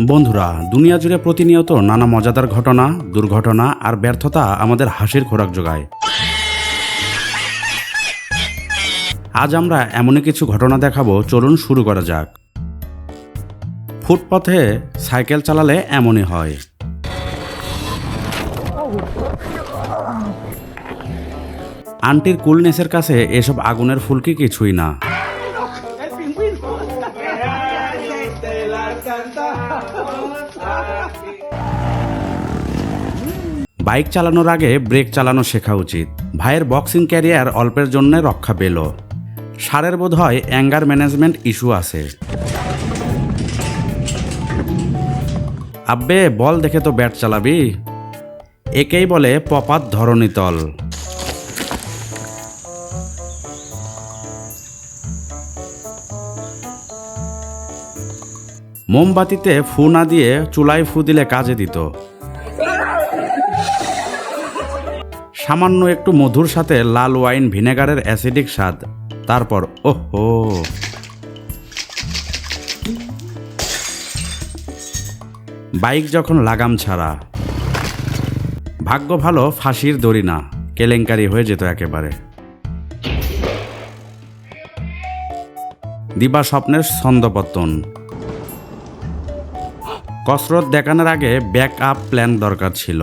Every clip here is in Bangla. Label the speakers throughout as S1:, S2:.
S1: বন্ধুরা, দুনিয়া জুড়ে প্রতিনিয়ত নানা মজাদার ঘটনা, দুর্ঘটনা আর ব্যর্থতা আমাদের হাসির খোরাক যোগায়। আজ আমরা এমনই কিছু ঘটনা দেখাবো, চলুন শুরু করা যাক। ফুটপথে সাইকেল চালালে এমনই হয়। আন্টির কুলনেসের কাছে এসব আগুনের ফুলকি কিছুই না। বাইক চালানোর আগে ব্রেক চালানো শেখা উচিত। ভাইয়ের বক্সিং ক্যারিয়ার অল্পের জন্য রক্ষা পেল। সারের বোধ হয় অ্যাঙ্গার ম্যানেজমেন্ট ইস্যু আছে। আব্বে, বল দেখে তো ব্যাট চালাবি। একেই বলে পপাত ধরণী তল। মোমবাতিতে ফু না দিয়ে চুলায় ফু দিলে কাজে দিত। সামান্য একটু মধুর সাথে লাল ওয়াইন ভিনেগারের অ্যাসিডিক স্বাদ। তারপর, ওহো। বাইক যখন লাগাম ছাড়া, ভাগ্য ভালো ফাঁসির দড়ি না, কেলেঙ্কারি হয়ে যেত একেবারে। দিবা স্বপ্নের ছন্দপত্তন কসরত দেখানোর আগে ব্যাক আপ প্ল্যান দরকার ছিল।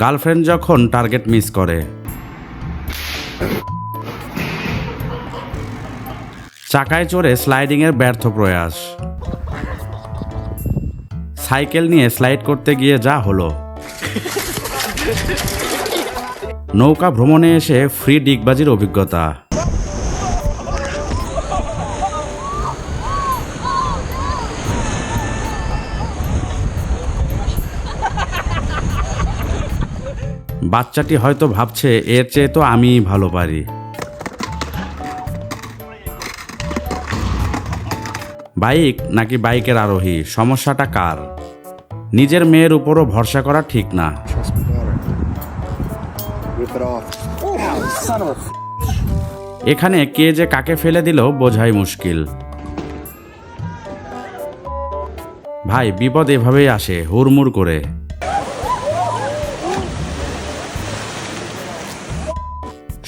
S1: গার্লফ্রেন্ড যখন টার্গেট মিস করে। চাকায় চড়ে স্লাইডিংয়ের ব্যর্থ প্রয়াস। সাইকেল নিয়ে স্লাইড করতে গিয়ে যা হলো। নৌকা ভ্রমণে এসে ফ্রি ডিগবাজির অভিজ্ঞতা। বাচ্চাটি হয়তো ভাবছে, এর চেয়ে তো আমিই ভালো পারি। বাইক নাকি বাইকের আরোহী? সমস্যাটা কার? নিজের মেয়ের উপরও ভরসা করা ঠিক না. এখানে কে যে কাকে ফেলে দিল বোঝাই মুশকিল। ভাই, বিপদ এভাবেই আসে, হুড়মুড় করে।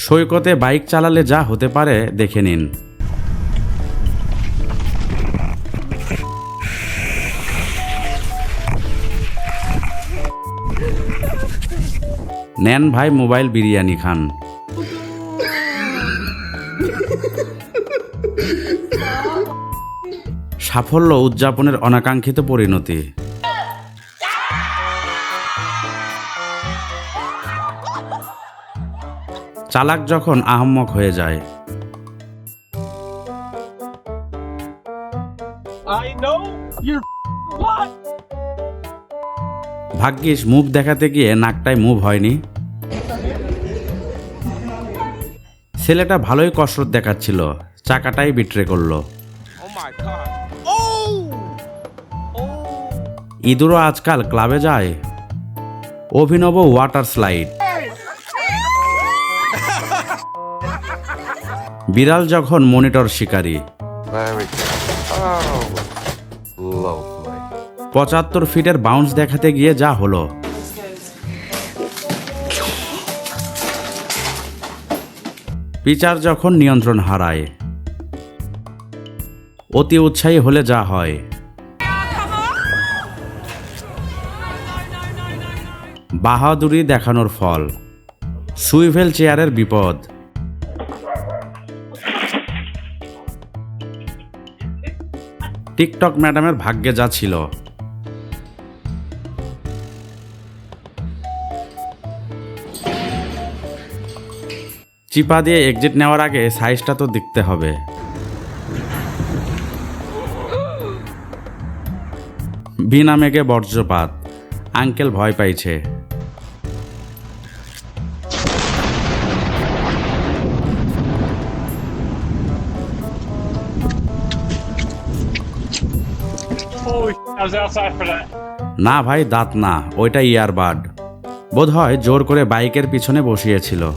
S1: সৈকতে বাইক চালালে যা হতে পারে, দেখে নিন। নেন ভাই মোবাইল বিরিয়ানি খান। সাফল্য উদযাপনের অনাকাঙ্ক্ষিত পরিণতি। চালাক যখন আহম্মক হয়ে যায়? ভাগ্যিস মুখ দেখাতে গিয়ে নাকটায় মুভ হয়নি। ছেলেটা ভালোই কসরত দেখাচ্ছিল চাকাটাই বিট্রে করল।
S2: Oh my god.
S1: ইঁদুরও আজকাল ক্লাবে যায়। অভিনব ওয়াটার স্লাইড। বিড়াল যখন মনিটর শিকারী.
S3: Oh.
S1: পঁচাত্তর ফিটের বাউন্স দেখাতে গিয়ে যা হলো। পিচার যখন নিয়ন্ত্রণ হারায় অতি উৎসাহী হলে যা হয়। বাহাদুরি দেখানোর ফল। সুইভেল চেয়ারের বিপদ। টিকটক ম্যাডামের ভাগ্যে যা ছিল। চিপা দিয়ে এক্সিট নেওয়ার আগে সাইজটা তো দেখতে হবে। বিনা মেঘে বর্জ্যপাত আঙ্কেল ভয় পাইছে। না ভাই দাঁত না ওইটা ইয়ারবাড। বোধ হয় জোর করে বাইকের পিছনে বসিয়েছিল।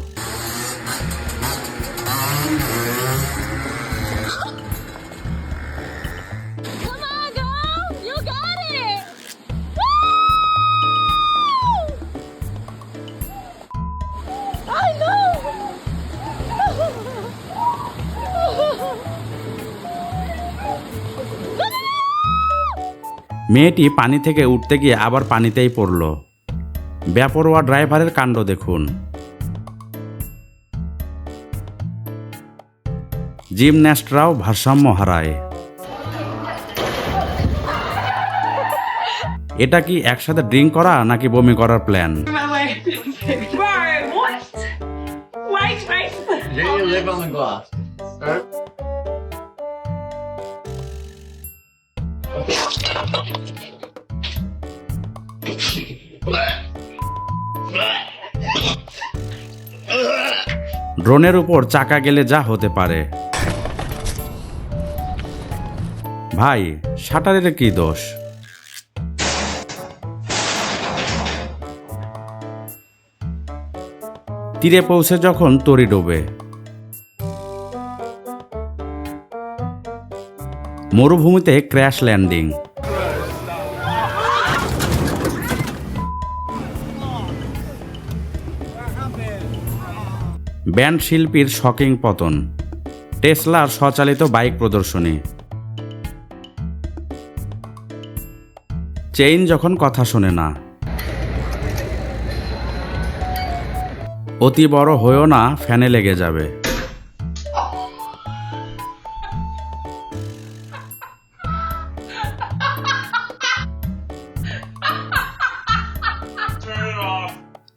S1: মেয়েটি পানি থেকে উঠতে গিয়ে আবার পানিতেই পড়ল ব্যাপরোয়া ড্রাইভারের কাণ্ড দেখুন জিমন্যাস্টরাও ভারসাম্য হারায় এটা কি একসাথে ড্রিঙ্ক করা নাকি বমি করার প্ল্যান ড্রোনের উপর চাকা গেলে যা হতে পারে। ভাই, শাটারের কি দোষ? তীরে পৌঁছে যখন তরি ডোবে। মরুভূমিতে ক্র্যাশ ল্যান্ডিং। ব্যান্ড শিল্পীর শকিং পতন, টেসলার স্বচালিত বাইক প্রদর্শনী। চেইন যখন কথা শোনে না, অতি বড় হয়েও না ফ্যানে লেগে যাবে।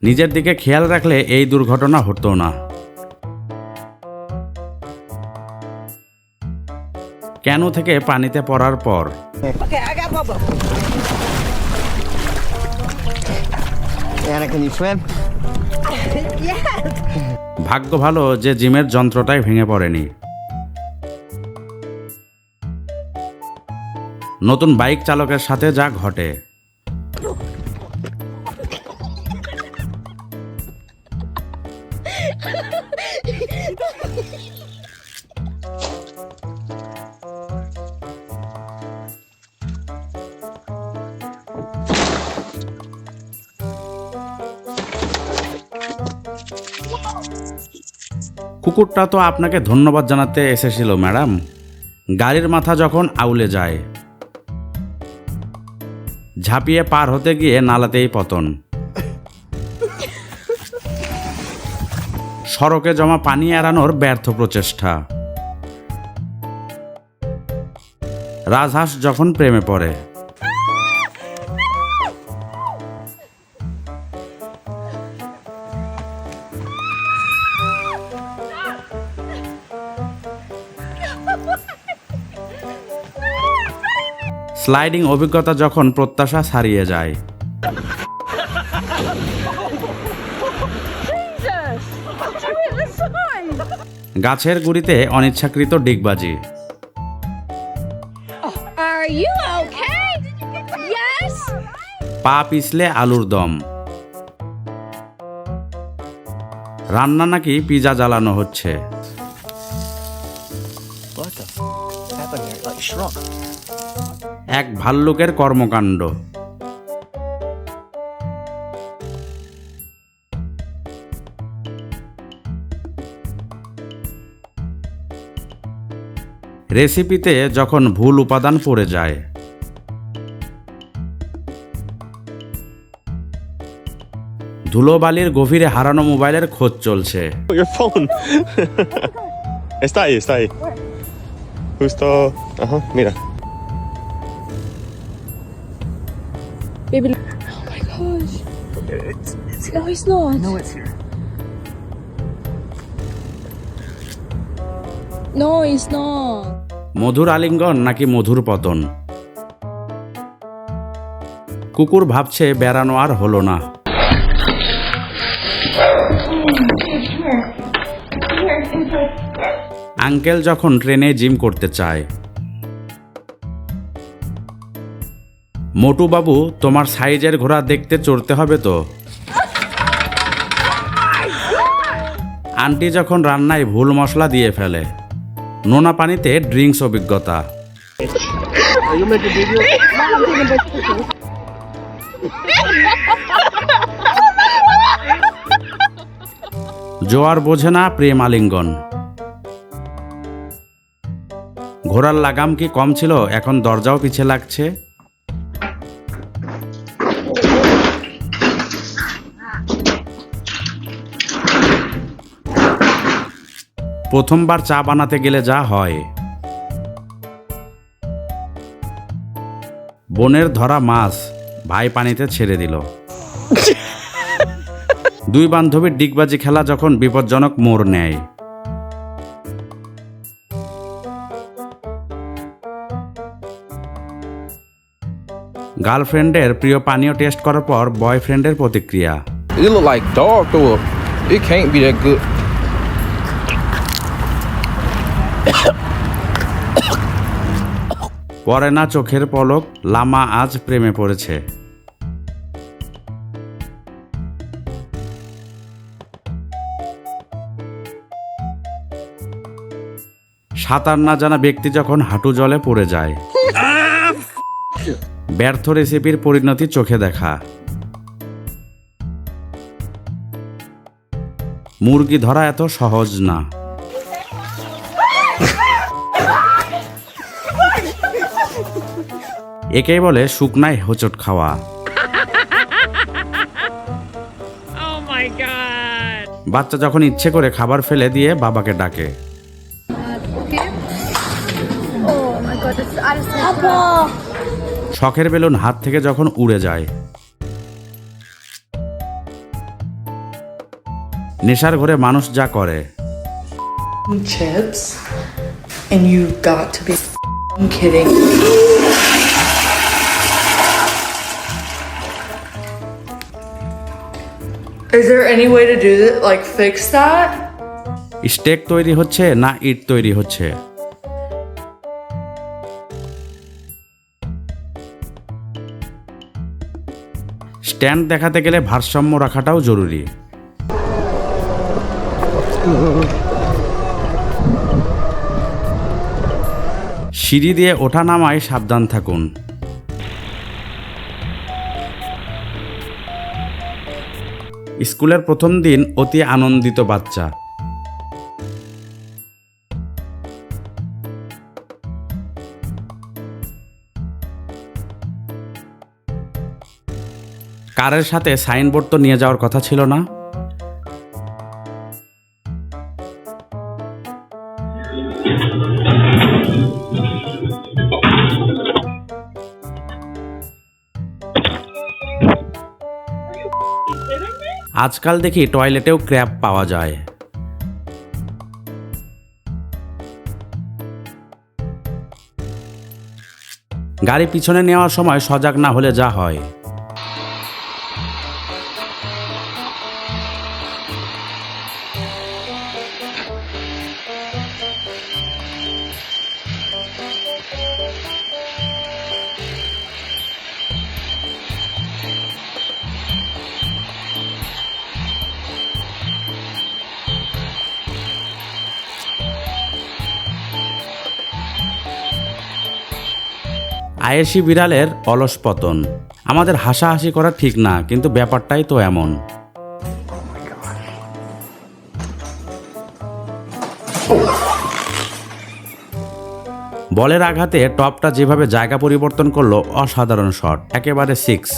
S1: নিজের দিকে খেয়াল রাখলে এই দুর্ঘটনা হতো না। কেন থেকে পানিতে পড়ার পর? ভাগ্য ভালো যে জিমের যন্ত্রটাই ভেঙে পড়েনি। নতুন বাইক চালকের সাথে যা ঘটে। কুকুরটা তো আপনাকে ধন্যবাদ জানাতে এসেছিল, ম্যাডাম। গাড়ির মাথা যখন আউলে যায়, ঝাঁপিয়ে পার হতে গিয়ে নালাতেই পতন। সড়কে জমা পানি এড়ানোর ব্যর্থ প্রচেষ্টা। রাজহাঁস যখন প্রেমে পড়ে স্লাইডিং অভিজ্ঞতা যখন প্রত্যাশা ছাড়িয়ে যায়! গাছের গুড়িতে অনিচ্ছাকৃত ডিগবাজি? পা পিছলে আলুর দম রান্না নাকি পিজা জ্বালানো হচ্ছে এক ভাল্লুকের কর্মকাণ্ড। রেসিপিতে যখন ভুল উপাদান পড়ে যায়, ধুলোবালির গভীরে হারানো মোবাইলের খোঁজ চলছে.
S4: Baby. Oh my gosh. It's, it's no, he's not.
S5: No, it's here.
S4: No, he's not.
S1: মধুর আলিঙ্গন নাকি মধুর পতন কুকুর ভাবছে বেড়ানো আর হলো না আঙ্কেল যখন ট্রেনে জিম করতে চায় মোটু বাবু তোমার সাইজের ঘোড়া দেখতে চড়তে হবে তো। আন্টি যখন রান্নায় ভুল মশলা দিয়ে ফেলে, নোনা পানিতে ড্রিঙ্কস অভিজ্ঞতা। জোয়ার বোঝে না প্রেম আলিঙ্গন। ঘোড়ার লাগাম কি কম ছিল? এখন দরজাও পিছে লাগছে। প্রথমবার চা বানাতে গেলে যা হয় বোনের ধরা মাছ ভাই পানিতে ছেড়ে দিল দুই বান্ধবীর ডিগবাজি খেলা যখন বিপজ্জনক মোড় নেয় গার্লফ্রেন্ডের প্রিয় পানীয় টেস্ট করার পর বয়ফ্রেন্ডের প্রতিক্রিয়া
S6: It look like dog. It can't be that good.
S1: পরে না চোখের পলক লামা আজ প্রেমে পড়েছে। সাঁতার না জানা ব্যক্তি যখন হাঁটু জলে পড়ে যায়। ব্যর্থ রেসিপির পরিণতি চোখে দেখা। মুরগি ধরা এত সহজ না। একেই বলে শুকনায় হোঁচট খাওয়া। বাচ্চা যখন ইচ্ছে করে খাবার ফেলে দিয়ে বাবাকে ডাকে। শখের বেলুন হাত থেকে যখন উড়ে যায়। নেশার ঘরে মানুষ যা করে।
S7: Chips and you got to be kidding. Is there any way to do that? Like, fix that?
S1: Stake তৈরি হচ্ছে না ইট তৈরি হচ্ছে স্ট্যান্ড দেখাতে গেলে ভারসাম্য রাখাটাও জরুরি সিঁড়ি দিয়ে ওঠা নামায় সাবধান থাকুন স্কুলের প্রথম দিন অতি আনন্দিত বাচ্চা। কারের সাথে সাইনবোর্ড তো নিয়ে যাওয়ার কথা ছিল না। আজকাল দেখি টয়লেটেও ক্র্যাপ পাওয়া যায়। গাড়ি পিছনে নেওয়ার সময় সজাগ না হলে যা হয়। আয়েসি বিড়ালের অলস পতন। আমাদের হাসাহাসি করা ঠিক না, কিন্তু ব্যাপারটাই তো এমন। বলের আঘাতে টপটা যেভাবে জায়গা পরিবর্তন করল, অসাধারণ শট, একেবারে সিক্স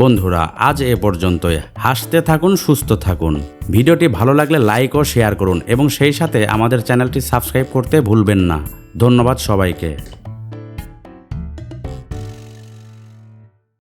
S1: বন্ধুরা, আজ এ পর্যন্তই। হাসতে থাকুন, সুস্থ থাকুন। ভিডিওটি ভালো লাগলে লাইক ও শেয়ার করুন এবং সেই সাথে আমাদের চ্যানেলটি সাবস্ক্রাইব করতে ভুলবেন না। ধন্যবাদ সবাইকে।